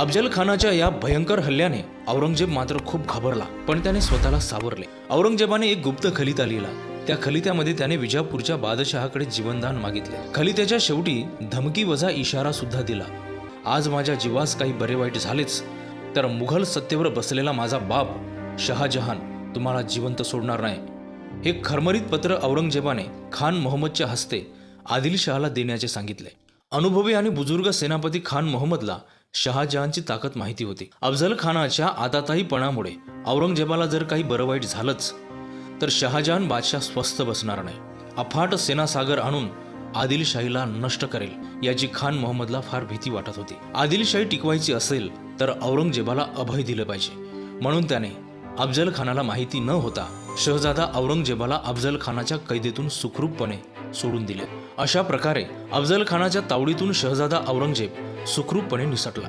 अफजल खानाच्या या भयंकर हल्ल्याने औरंगजेब मात्र खूप घाबरला पण त्याने स्वतःला सावरले. औरंगजेबाने एक गुप्त खलिता लिहिला. त्या खलित्यामध्ये त्याने विजापूरच्या बादशहाकडे जीवनदान मागितले. खलित्याच्या शेवटी धमकी वजा इशारा सुद्धा दिला. आज माझ्या जीवास काही बरे वाईट झालेच तर मुघल सत्तेवर बसलेला माझा बाप शहाजहान तुम्हाला जिवंत सोडणार नाही. हे खरमरीत पत्र औरंगजेबाने खान मोहम्मदच्या हस्ते आदिलशहाला देण्याचे सांगितले. अनुभवी आणि बुजुर्ग सेनापती खान मोहम्मदला शहाजहानची ताकद माहिती होती. अफजल खानाच्या आदाताहीपणामुळे औरंगजेबाला जर काही बरं वाईट झालंच तर शहाजहान बादशाह स्वस्थ बसणार नाही. अफाट सेनासागर आणून आदिलशाहीला नष्ट करेल याची खान मोहम्मदला फार भीती वाटत होती. आदिलशाही टिकवायची असेल तर औरंगजेबाला अभय दिलं पाहिजे. म्हणून त्याने अफजल खानाला माहिती न होता शहजादा औरंगजेबाला अफजल खानाच्या कैदेतून सुखरूपपणे सोडून दिले. अशा प्रकारे अफजल खानाच्या तावडीतून शहजादा औरंगजेब सुखरूपपणे निसटला.